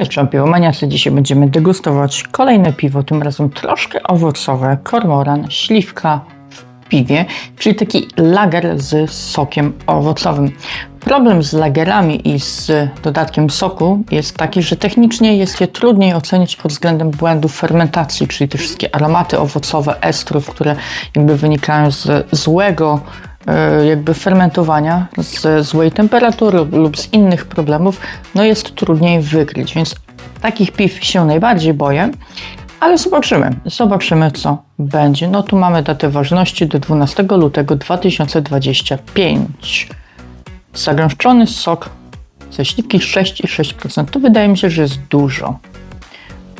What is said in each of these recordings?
Cześć Czampiomaniacy, dzisiaj będziemy degustować kolejne piwo, tym razem troszkę owocowe, kormoran, śliwka w piwie, czyli taki lager z sokiem owocowym. Problem z lagerami i z dodatkiem soku jest taki, że technicznie jest je trudniej ocenić pod względem błędów fermentacji, czyli te wszystkie aromaty owocowe, estrów, które jakby wynikają z złego jakby fermentowania, z złej temperatury lub z innych problemów, no jest trudniej wykryć, więc takich piw się najbardziej boję, ale zobaczymy, zobaczymy co będzie. No tu mamy datę ważności do 12 lutego 2025. Zagęszczony sok ze śliwki 6,6%. To wydaje mi się, że jest dużo.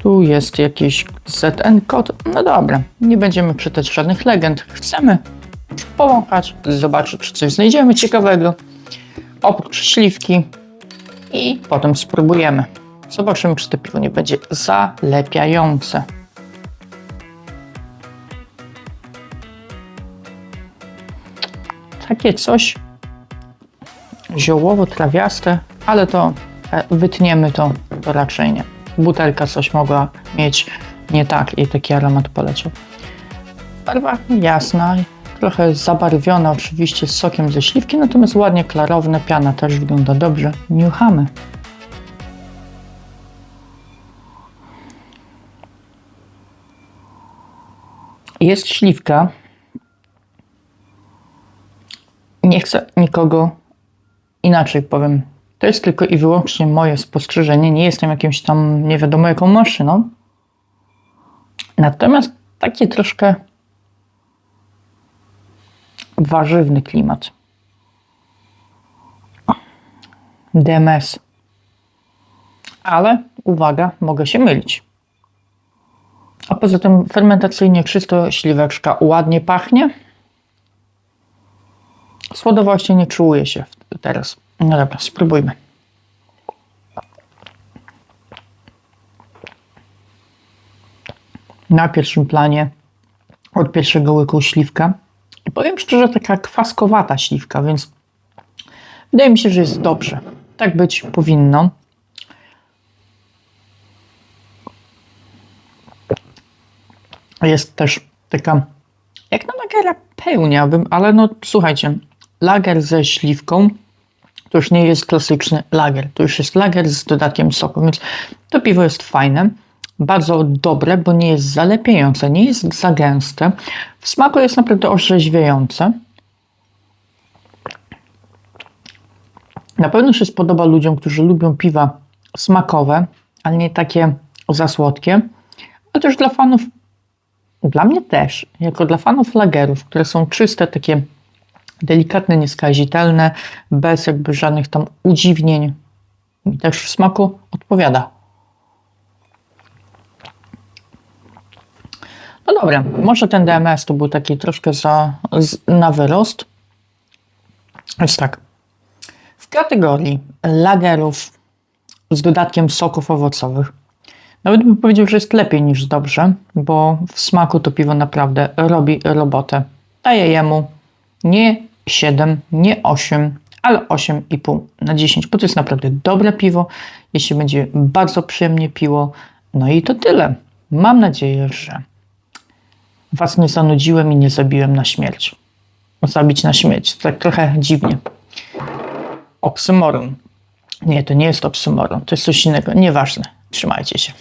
Tu jest jakiś ZN kod. No dobra, nie będziemy czytać żadnych legend. Chcemy powąchać, zobaczyć, czy coś znajdziemy ciekawego. Oprócz śliwki i potem spróbujemy. Zobaczymy, czy to piwo nie będzie zalepiające. Takie coś ziołowo-trawiaste, ale to e, wytniemy to, to raczej nie. Butelka coś mogła mieć nie tak i taki aromat poleciał. Barwa jasna, trochę zabarwiona oczywiście sokiem ze śliwki, natomiast ładnie klarowne, piana też wygląda dobrze. Niuchamy. Jest śliwka. Nie chcę nikogo inaczej powiem. To jest tylko i wyłącznie moje spostrzeżenie. Nie jestem jakimś tam nie wiadomo jaką maszyną. Natomiast taki troszkę warzywny klimat. DMS. Ale uwaga, mogę się mylić. A poza tym fermentacyjnie czysto śliweczka ładnie pachnie. Słodowości nie czuję się teraz. No dobra, spróbujmy. Na pierwszym planie od pierwszego łyku śliwka. Powiem szczerze, taka kwaskowata śliwka, więc wydaje mi się, że jest dobrze. Tak być powinno. Jest też taka, jak na lagera pełnia, bym, ale no słuchajcie, lager ze śliwką to już nie jest klasyczny lager, to już jest lager z dodatkiem soku, więc to piwo jest fajne, bardzo dobre, bo nie jest zalepiające, nie jest za gęste, w smaku jest naprawdę orzeźwiające. Na pewno się spodoba ludziom, którzy lubią piwa smakowe, ale nie takie za słodkie, ale też dla fanów dla mnie też, jako dla fanów lagerów, które są czyste, takie delikatne, nieskazitelne, bez jakby żadnych tam udziwnień, też w smaku odpowiada. No dobra, może ten DMS to był taki troszkę za, z, na wyrost. Jest tak. W kategorii lagerów z dodatkiem soków owocowych nawet bym powiedział, że jest lepiej niż dobrze, bo w smaku to piwo naprawdę robi robotę. Daję jemu nie 7, nie 8, ale 8,5 na 10, bo to jest naprawdę dobre piwo, jeśli będzie bardzo przyjemnie piło. No i to tyle. Mam nadzieję, że Was nie zanudziłem i nie zabiłem na śmierć. Zabić na śmierć, tak trochę dziwnie. Oksymoron. Nie, to nie jest oksymoron, to jest coś innego. Nieważne. Trzymajcie się.